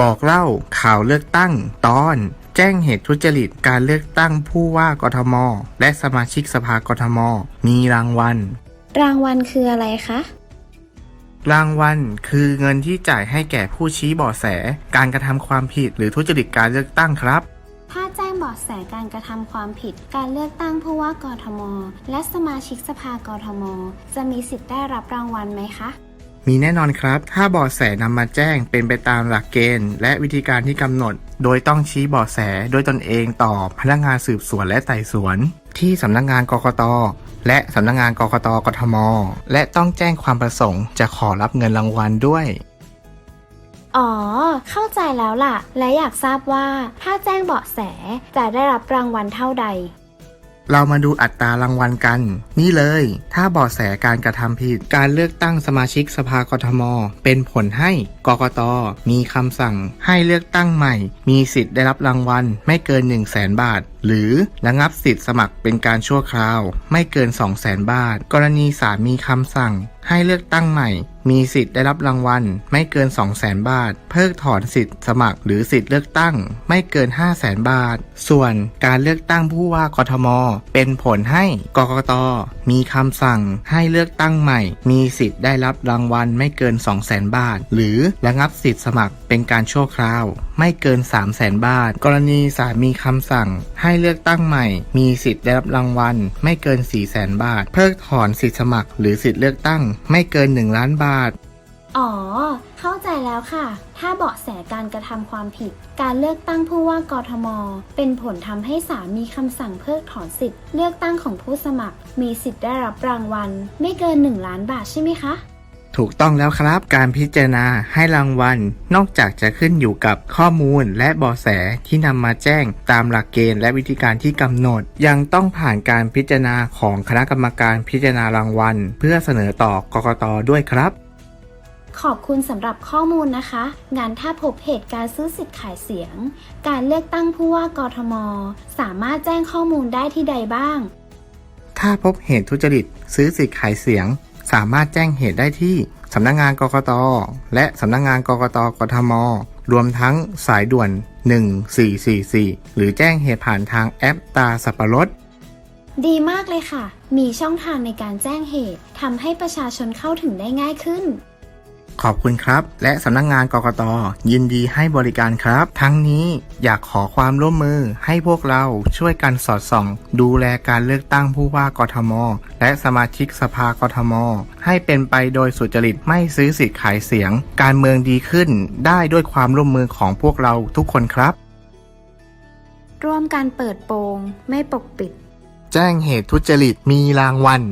บอกเล่าข่าวเลือกตั้งตอน แจ้งเหตุทุจริตการเลือกตั้งผู้ว่ากทม และสมาชิกสภากทม มีรางวัล รางวัลคืออะไรคะ รางวัลคือเงินที่จ่ายให้แก่ผู้ชี้เบาะแส การกระทำความผิดหรือทุจริตการเลือกตั้งครับถ้าแจ้งเบาะแสการกระทำความผิด การเลือกตั้งผู้ว่ากทม และสมาชิกสภากทม จะมีสิทธิ์ได้รับรางวัลไหมคะ มีแน่นอนครับ ถ้าบาะแสนำมาแจ้งเป็นไปตามหลักเกณฑ์ และวิธีการที่กำหนด โดยต้องชี้บาะแสโดยตนเองต่อพนักงานสืบสวนและไต่สวน ที่สำนักงานกกตและสำนักงานกกตกทม และต้องแจ้งความประสงค์ จะขอรับเงินรางวัลด้วยอ๋อ เข้าใจแล้วล่ะ และอยากทราบว่าถ้าแจ้งเบาะแสจะได้รับรางวัลเท่าใด เรามาดูอัตรารางวัลกัน นี่เลย ถ้าบาะแสการกระทำผิด การเลือกตั้งสมาชิกสภากทม เป็นผลให้กกตมีคำสั่งให้เลือกตั้งใหม่ มีสิทธิ์ได้รับรางวัลไม่เกิน 1 0 0 0 0แสนบาท หรือระงับสิทธิ์สมัครเป็นการชั่วคราว ไม่เกิน 2 0 0แสนบาท กรณีศาลมีคำสั่ง ให้เลือกตั้งใหม่ มีสิทธิ์ได้รับรางวัล ไม่เกิน 2 0 0แสนบาท เพิกถอนสิทธิ์สมัครหรือสิทธิ์เลือกตั้ง ไม่เกิน 5 0 0แสนบาท ส่วนการเลือกตั้งผู้ว่ากทม เป็นผลให้กกต มีคำสั่งให้เลือกตั้งใหม่ มีสิทธิ์ได้รับรางวัลไม่เกิน 2 0 0แสนบาท หรือระงับสิทธิ์สมัครเป็นการชั่วคราว ไม่เกิน 3 0 0แสนบาท กรณีศาลมีคำสั่งให้เลือกตั้งใหม่ มีสิทธิ์ได้รับรางวัลไม่เกิน 4 0 0แสนบาท เพิกถอนสิทธิ์สมัคร หรือสิทธิ์เลือกตั้งไม่เกิน 1 ล้านบาท อ๋อ เข้าใจแล้วค่ะ ถ้าเบาะแสการกระทำความผิด การเลือกตั้งผู้ว่ากทม เป็นผลทำให้ศาลมีคำสั่งเพิกถอนสิทธิ์เลือกตั้งของผู้สมัคร มีสิทธิ์ได้รับรางวัล ไม่เกิน 1 ล้านบาทใช่ไหมคะ ถูกต้องแล้วครับ การพิจารณาให้รางวัล นอกจากจะขึ้นอยู่กับข้อมูลและเบาะแสที่นำมาแจ้งตามหลักเกณฑ์และวิธีการที่กำหนด ยังต้องผ่านการพิจารณาของคณะกรรมการพิจารณารางวัล เพื่อเสนอต่อกกตด้วยครับ ขอบคุณสำหรับข้อมูลนะคะ งานถ้าพบเหตุการณ์ซื้อสิทธิ์ขายเสียง การเลือกตั้งผู้ว่ากทม สามารถแจ้งข้อมูลได้ที่ใดบ้าง ถ้าพบเหตุทุจริต ซื้อสิทธิ์ขายเสียง สามารถแจ้งเหตุได้ที่สำนักงานกกต และสำนักงานกกตกทม รวมทั้งสายด่วน 1444 หรือแจ้งเหตุผ่านทางแอปตาสับปะรดดีมากเลยค่ะ มีช่องทางในการแจ้งเหตุทำให้ประชาชนเข้าถึงได้ง่ายขึ้น ขอบคุณครับ และสำนักงานกกตยินดีให้บริการครับ ทั้งนี้อยากขอความร่วมมือให้พวกเราช่วยกันสอดส่อง ดูแลการเลือกตั้งผู้ว่ากทม และสมาชิกสภากทม ให้เป็นไปโดยสุจริตไม่ซื้อสิทธิ์ขายเสียง การเมืองดีขึ้นได้ด้วยความร่วมมือของพวกเราทุกคนครับ ร่วมกันเปิดโปงไม่ปกปิด แจ้งเหตุทุจริตมีรางวัล